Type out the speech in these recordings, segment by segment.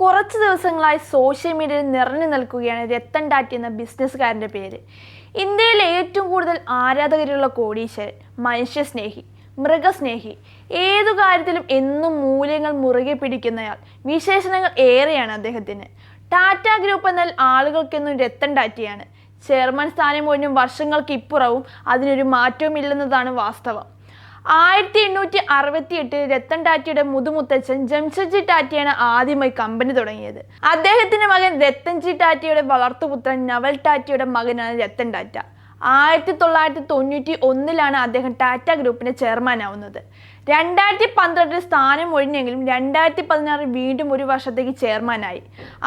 കുറച്ച് ദിവസങ്ങളായി സോഷ്യൽ മീഡിയയിൽ നിറഞ്ഞു നിൽക്കുകയാണ് രത്തൻ ടാറ്റി എന്ന ബിസിനസ്സുകാരന്റെ പേര്. ഇന്ത്യയിലെ ഏറ്റവും കൂടുതൽ ആരാധകരുള്ള കോടീശ്വരൻ മനുഷ്യസ്നേഹി മൃഗസ്നേഹി ഏതു കാര്യത്തിലും എന്നും മൂല്യങ്ങൾ മുറുകെ പിടിക്കുന്നയാൾ. വിശേഷണങ്ങൾ ഏറെയാണ് അദ്ദേഹത്തിന്. ടാറ്റ ഗ്രൂപ്പ് എന്നാൽ ആളുകൾക്കെന്നും രത്തൻ ടാറ്റയാണ്. ചെയർമാൻ സ്ഥാനം ഒഴിഞ്ഞും വർഷങ്ങൾക്ക് ഇപ്പുറവും അതിനൊരു മാറ്റവുമില്ലെന്നതാണ് വാസ്തവം. ആയിരത്തി എണ്ണൂറ്റി അറുപത്തി എട്ടിൽ രത്തൻ ടാറ്റയുടെ മുതുമുത്തച്ഛൻ ജംഷഡ്ജി ടാറ്റയാണ് ആദ്യമായി കമ്പനി തുടങ്ങിയത്. അദ്ദേഹത്തിന്റെ മകൻ രത്തൻജി ടാറ്റയുടെ വളർത്തുപുത്രൻ നവൽ ടാറ്റയുടെ മകനാണ് രത്തൻ ടാറ്റ. ആയിരത്തി തൊള്ളായിരത്തി തൊണ്ണൂറ്റി ഒന്നിലാണ് അദ്ദേഹം ടാറ്റ ഗ്രൂപ്പിന്റെ ചെയർമാൻ ആവുന്നത് രണ്ടായിരത്തി പന്ത്രണ്ടിൽ സ്ഥാനം ഒഴിഞ്ഞെങ്കിലും രണ്ടായിരത്തി പതിനാറിൽ വീണ്ടും ഒരു വർഷത്തേക്ക് ചെയർമാനായി.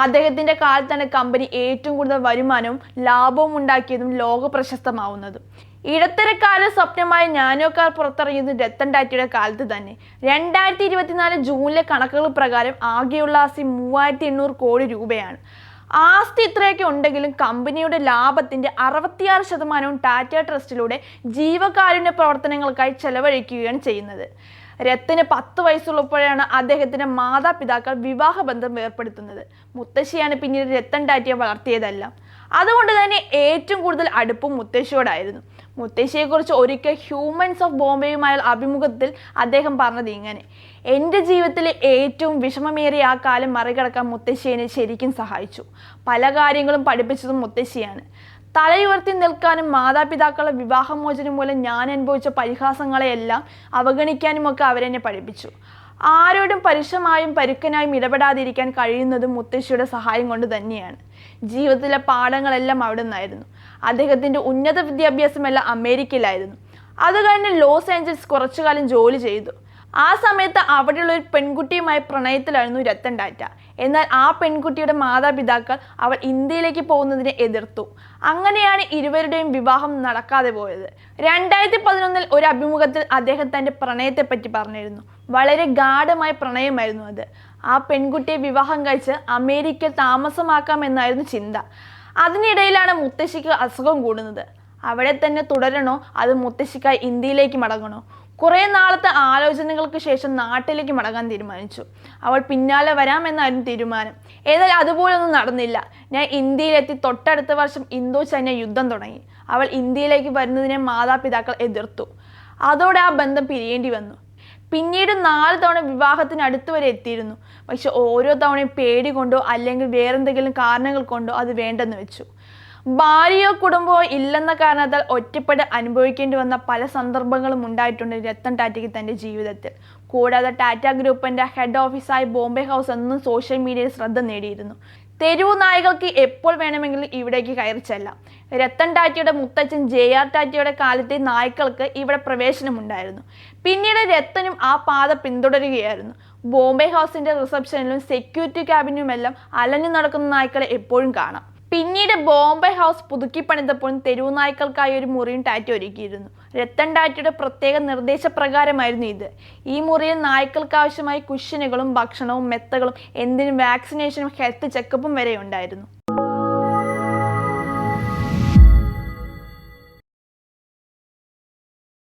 അദ്ദേഹത്തിന്റെ കാലത്താണ് കമ്പനി ഏറ്റവും കൂടുതൽ വരുമാനവും ലാഭവും ഉണ്ടാക്കിയതും ലോക പ്രശസ്തമാവുന്നതും ഇടത്തരക്കാരുടെ സ്വപ്നമായ ഞാനോക്കാർ കാർ പുറത്തിറങ്ങിയത് രത്തൻ ടാറ്റയുടെ കാലത്ത് തന്നെ. രണ്ടായിരത്തി ഇരുപത്തിനാല് ജൂണിലെ കണക്കുകൾ പ്രകാരം ആകെയുള്ള ആസ്തി മൂവായിരത്തി എണ്ണൂറ് കോടി രൂപയാണ്. ആസ്തി ഇത്രയൊക്കെ ഉണ്ടെങ്കിലും കമ്പനിയുടെ ലാഭത്തിന്റെ അറുപത്തിയാറ് ശതമാനവും ടാറ്റ ട്രസ്റ്റിലൂടെ ജീവകാരുണ്യ പ്രവർത്തനങ്ങൾക്കായി ചെലവഴിക്കുകയാണ് ചെയ്യുന്നത്. രത്തിന് പത്ത് വയസ്സുള്ളപ്പോഴാണ് അദ്ദേഹത്തിന്റെ മാതാപിതാക്കൾ വിവാഹബന്ധം ഏർപ്പെടുത്തുന്നത് മുത്തശ്ശിയാണ് പിന്നീട് രത്തൻ ടാറ്റയെ വളർത്തിയതെല്ലാം. അതുകൊണ്ട് തന്നെ ഏറ്റവും കൂടുതൽ അടുപ്പും മുത്തശ്ശിയോടായിരുന്നു. മുത്തശ്ശിയെക്കുറിച്ച് ഒരിക്കൽ ഹ്യൂമൻസ് ഓഫ് ബോംബെയുമായ അഭിമുഖത്തിൽ അദ്ദേഹം പറഞ്ഞത് ഇങ്ങനെ എന്റെ ജീവിതത്തിലെ ഏറ്റവും വിഷമമേറിയ ആ കാലം മറികടക്കാൻ മുത്തശ്ശി എന്നെ ശരിക്കും സഹായിച്ചു. പല കാര്യങ്ങളും പഠിപ്പിച്ചതും മുത്തശ്ശിയാണ്. തലയുയർത്തി നിൽക്കാനും മാതാപിതാക്കളുടെ വിവാഹമോചനം മൂലം ഞാൻ അനുഭവിച്ച പരിഹാസങ്ങളെയെല്ലാം അവഗണിക്കാനുമൊക്കെ അവരെന്നെ പഠിപ്പിച്ചു. ആരോടും പരുഷമായും പരുക്കനായും ഇടപെടാതിരിക്കാൻ കഴിയുന്നതും മുത്തശ്ശിയുടെ സഹായം കൊണ്ട് തന്നെയാണ്. ജീവിതത്തിലെ പാഠങ്ങളെല്ലാം അവിടെ നിന്നായിരുന്നു അദ്ദേഹത്തിന്റെ ഉന്നത വിദ്യാഭ്യാസമെല്ലാം അമേരിക്കയിലായിരുന്നു. അത് കഴിഞ്ഞ് ലോസ് ഏഞ്ചൽസ് കുറച്ചു കാലം ജോലി ചെയ്തു. ആ സമയത്ത് അവിടെയുള്ള ഒരു പെൺകുട്ടിയുമായി പ്രണയത്തിലായിരുന്നു രത്തൻ ടാറ്റ എന്നാൽ ആ പെൺകുട്ടിയുടെ മാതാപിതാക്കൾ അവൾ ഇന്ത്യയിലേക്ക് പോകുന്നതിനെ എതിർത്തു. അങ്ങനെയാണ് ഇരുവരുടെയും വിവാഹം നടക്കാതെ പോയത്. രണ്ടായിരത്തി പതിനൊന്നിൽ ഒരു അഭിമുഖത്തിൽ അദ്ദേഹം തന്റെ പ്രണയത്തെപ്പറ്റി പറഞ്ഞിരുന്നു. വളരെ ഗാഢമായ പ്രണയമായിരുന്നു അത്. ആ പെൺകുട്ടിയെ വിവാഹം കഴിച്ച് അമേരിക്കയിൽ താമസമാക്കാമെന്നായിരുന്നു ചിന്ത. അതിനിടയിലാണ് മുത്തശ്ശിക്ക് അസുഖം കൂടുന്നത്. അവിടെ തന്നെ തുടരണോ? അത് മുത്തശ്ശിക്കായി ഇന്ത്യയിലേക്ക് മടങ്ങണോ? കുറേ നാളത്തെ ആലോചനകൾക്ക് ശേഷം നാട്ടിലേക്ക് മടങ്ങാൻ തീരുമാനിച്ചു. അവൾ പിന്നാലെ വരാമെന്നായിരുന്നു തീരുമാനം. എന്നാൽ അതുപോലൊന്നും നടന്നില്ല. ഞാൻ ഇന്ത്യയിലെത്തി തൊട്ടടുത്ത വർഷം ഇന്തോ ചൈന യുദ്ധം തുടങ്ങി. അവൾ ഇന്ത്യയിലേക്ക് വരുന്നതിനെ മാതാപിതാക്കൾ എതിർത്തു. അതോടെ ആ ബന്ധം പിരിയേണ്ടി വന്നു. പിന്നീട് നാല് തവണ വിവാഹത്തിന് അടുത്ത് വരെ എത്തിയിരുന്നു. പക്ഷെ ഓരോ തവണയും പേടി കൊണ്ടോ അല്ലെങ്കിൽ വേറെന്തെങ്കിലും കാരണങ്ങൾ കൊണ്ടോ അത് വേണ്ടെന്ന് വെച്ചു. ഭാര്യയോ കുടുംബമോ ഇല്ലെന്ന കാരണത്താൽ ഒറ്റപ്പെട്ട് അനുഭവിക്കേണ്ടി വന്ന പല സന്ദർഭങ്ങളും ഉണ്ടായിട്ടുണ്ട് രത്തൻ ടാറ്റയ്ക്ക് തന്റെ ജീവിതത്തിൽ. കൂടാതെ ടാറ്റ ഗ്രൂപ്പിന്റെ ഹെഡ് ഓഫീസായ ബോംബെ ഹൗസ് എന്നും സോഷ്യൽ മീഡിയയിൽ ശ്രദ്ധ നേടിയിരുന്നു. തെരുവ് നായകൾക്ക് എപ്പോൾ വേണമെങ്കിലും ഇവിടേക്ക് കയറി ചെല്ലാം. രത്തൻ ടാറ്റയുടെ മുത്തച്ഛൻ ജെ ആർ ടാറ്റയുടെ കാലത്തെ നായ്ക്കൾക്ക് ഇവിടെ പ്രവേശനമുണ്ടായിരുന്നു. പിന്നീട് രത്തനും ആ പാത പിന്തുടരുകയായിരുന്നു. ബോംബെ ഹൗസിന്റെ റിസപ്ഷനിലും സെക്യൂരിറ്റി ക്യാബിനുമെല്ലാം അലഞ്ഞു നടക്കുന്ന നായ്ക്കളെ എപ്പോഴും കാണാം. പിന്നീട് ബോംബെ ഹൗസ് പുതുക്കി പണിതപ്പോൾ തെരുവുനായ്ക്കൾക്കായി ഒരു മുറിയും ടാറ്റ ഒരുക്കിയിരുന്നു. രത്തൻ ടാറ്റയുടെ പ്രത്യേക നിർദ്ദേശപ്രകാരമായിരുന്നു ഇത്. ഈ മുറിയിൽ നായ്ക്കൾക്ക് ആവശ്യമായ കുഷ്യനുകളും ഭക്ഷണവും മെത്തകളും എന്തിനും വാക്സിനേഷനും ഹെൽത്ത് ചെക്കപ്പും വരെ ഉണ്ടായിരുന്നു